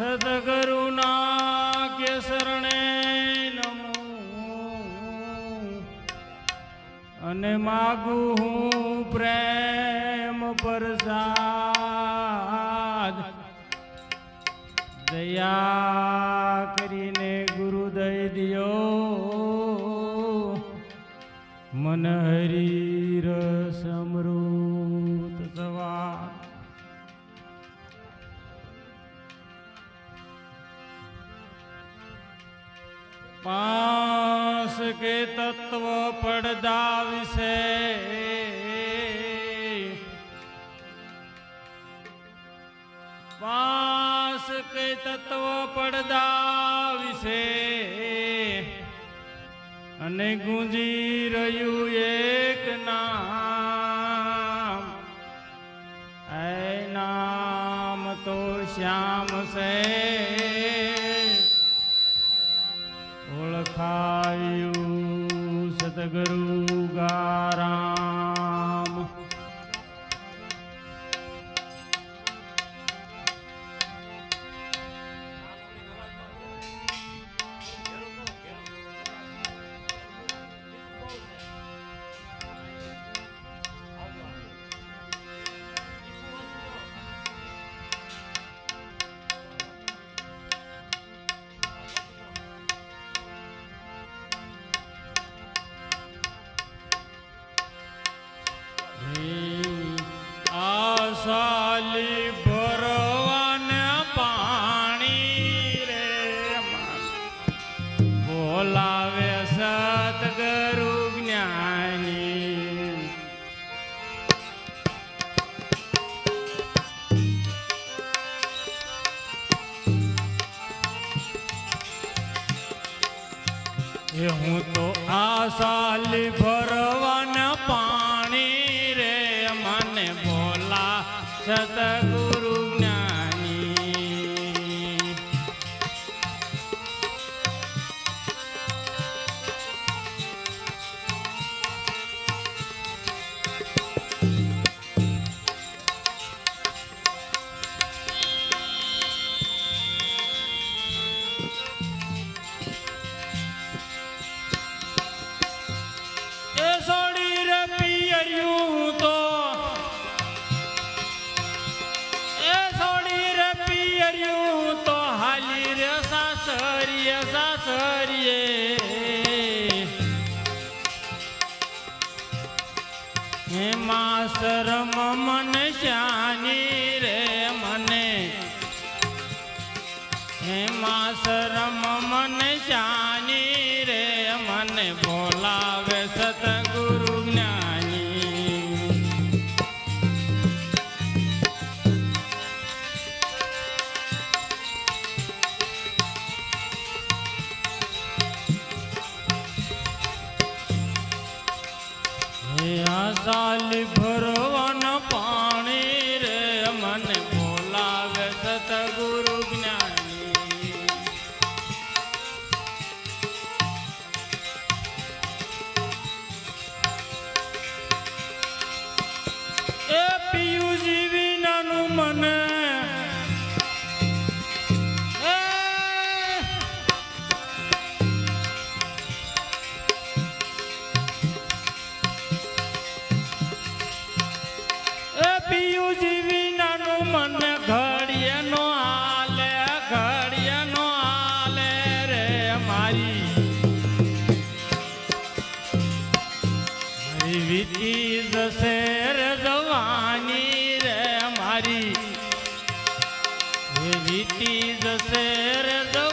સદગરુના શરણે નમો અને માગું હું પ્રેમ પ્રસાદ દયા કરીને ગુરુદય દિયો મન હરી રસ પાસ કે તત્વ પડદા વિશે. પાસ કે તત્વ પડદા વિશે. અને ગુંજી રહ્યું એક નામ. એ નામ તો શ્યામ છે. તો આશાલી ભરવાના પાણી રે મને બોલા સતગુરુ સાસરીએ હેમા શરમ મન શ્યાની રે મને. હેમા માસરમ વીતી જશે રે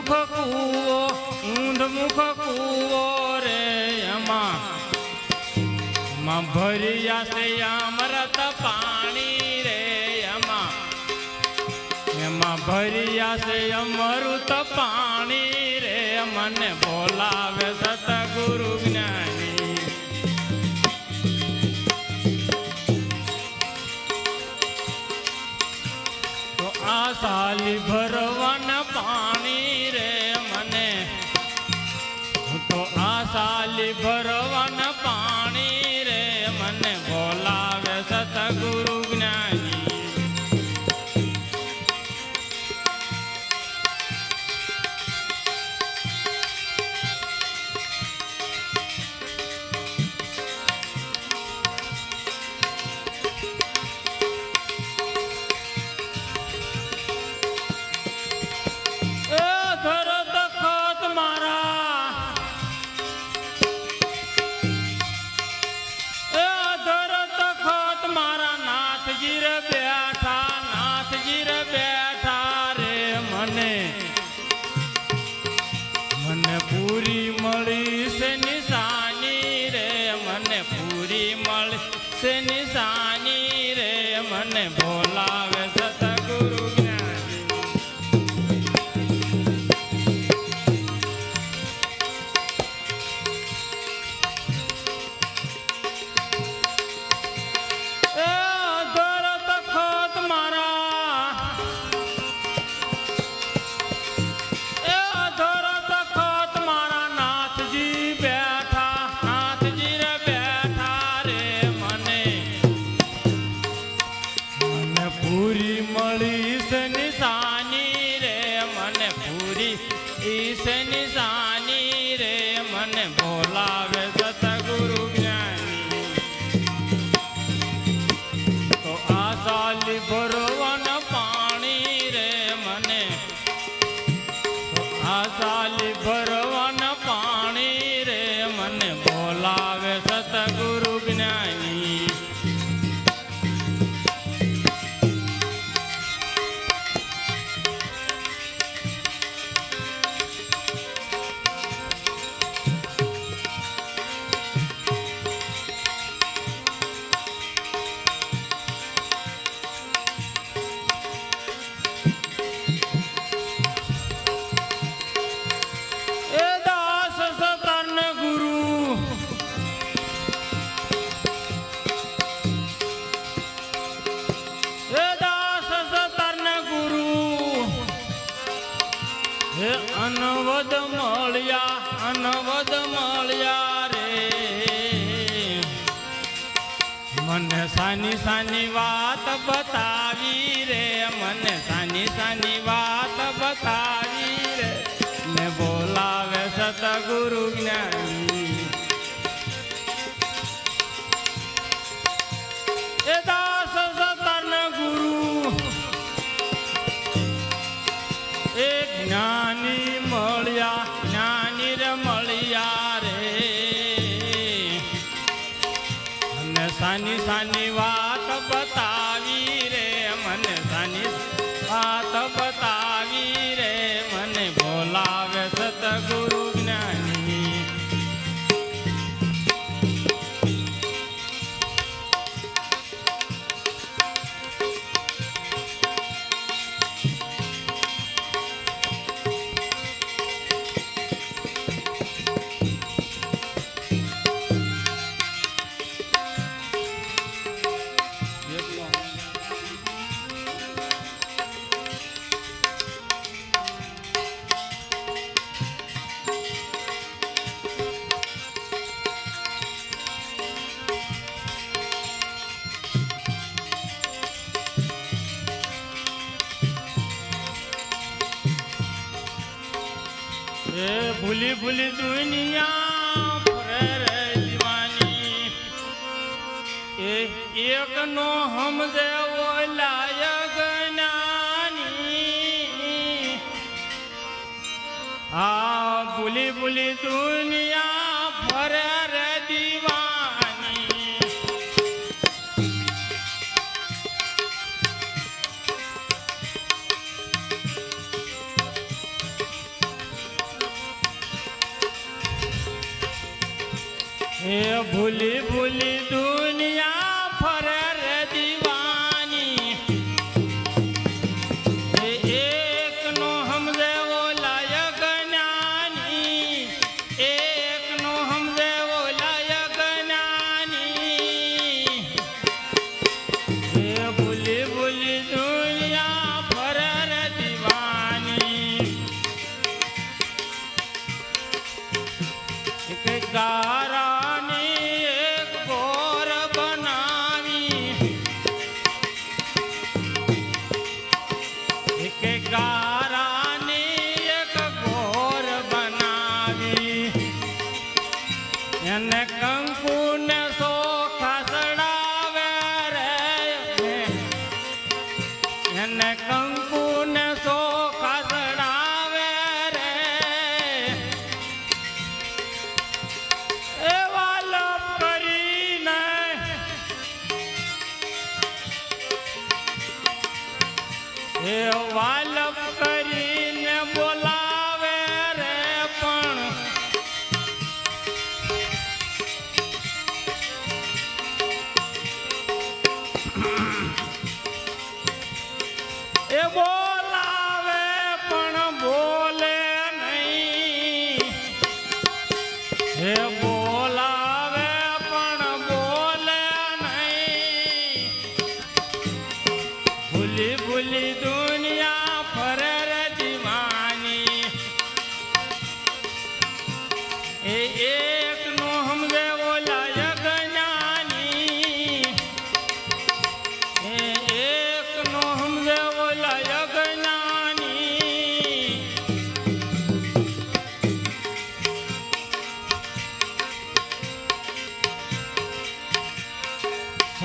મુખ કૂવો ઊંધ મુખ કુવો રે એમાં. માં ભર્યા છે અમૃત પાણી રે એમાં. એમાં ભર્યા છે અમૃત પાણી રે મને બોલાવે સતગુરુ જ્ઞાની. સાલી ભરવાન સાલી ભરવાન પાણી રે મને બોલાવે સતગુરુ જ્ઞાની. મળશે નિશાની રે મને ભોલ સાની સાની વાત બતાવી રે, મને સાની સાની વાત બતાવી રે. ને બોલાવે સતગુરુ જ્ઞાની. નાની સાની વાત બતા ભૂલી ભૂલી દુનિયા ભરે રે દીવાની એ એક નો હમજે ઓલા યજ્ઞાની આ ભૂલી ભૂલી દુનિયા એ ભૂલી ભૂલી દુનિયા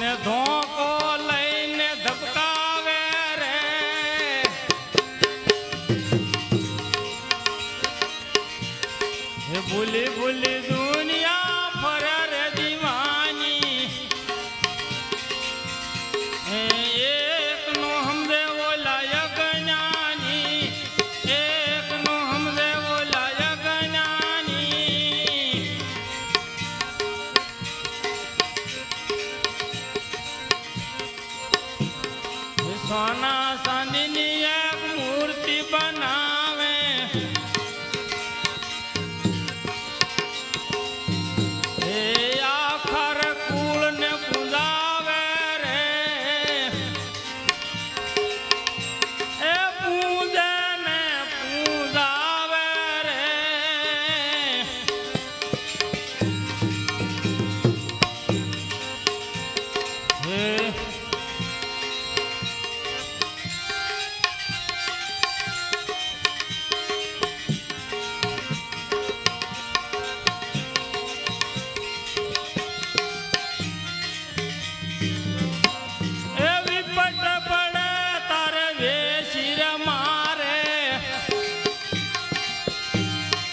ને ધોકો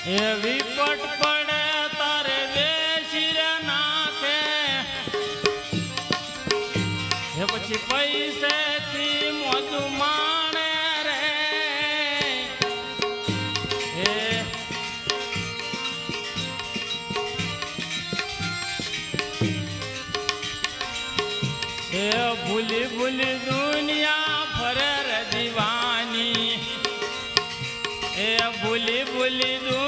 એવી પટ પડે તારે વેશી નાખે. એ પછી પૈસે થી મોજું માણે ભૂલી ભૂલી દુનિયા ફરે દીવાની. એ ભૂલી ભૂલી દુનિયા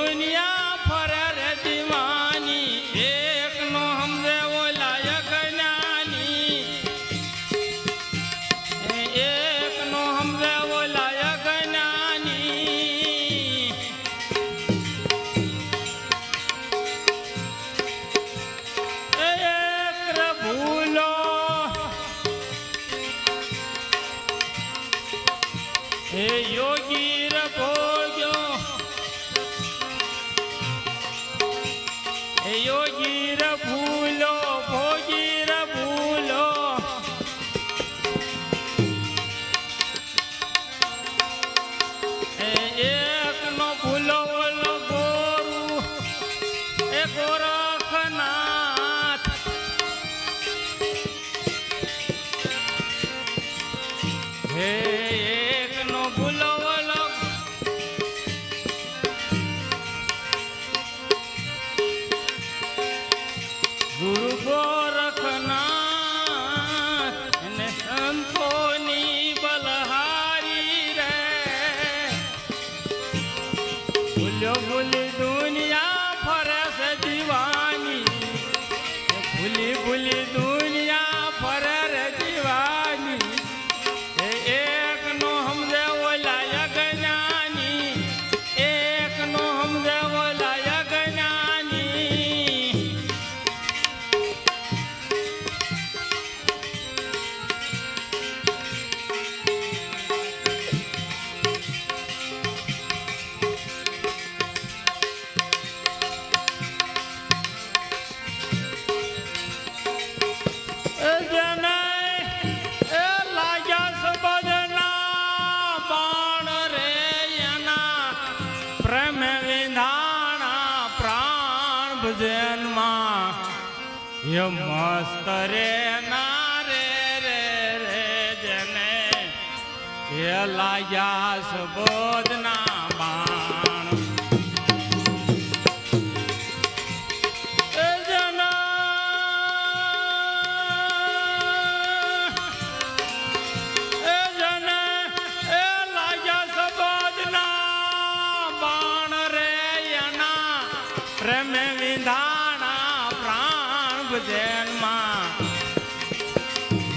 જૈનમાં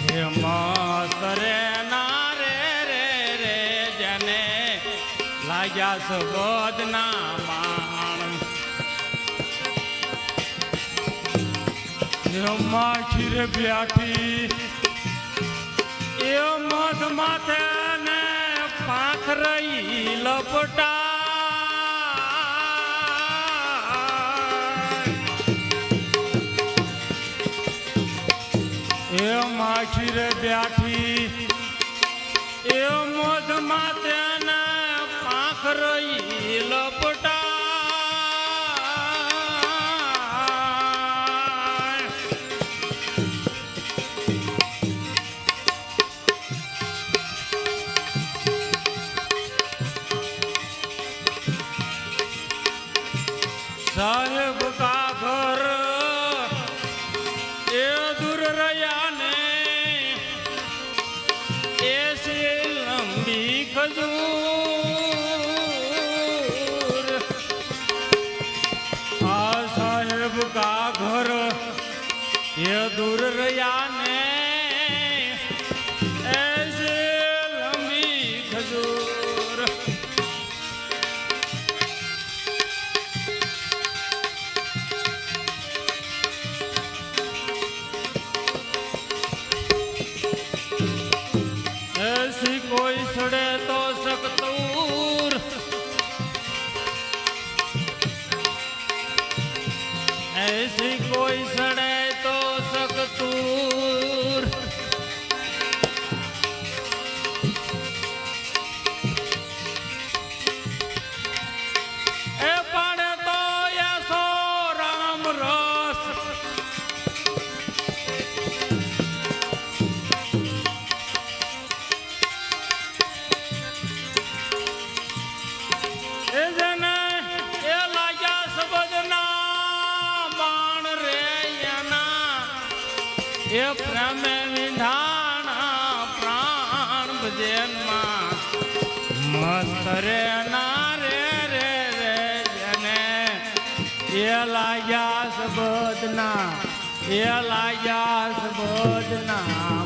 હે મસ્ત રે, ના રે રે માણ એમાં ખીર બ્યાઠી એ મધ માથે ને પાખ રહી લપટા માખી રે એ મધ માથે પાંખ પાંખરઈ એ દૂર રહ્યા એ સબદના બાણ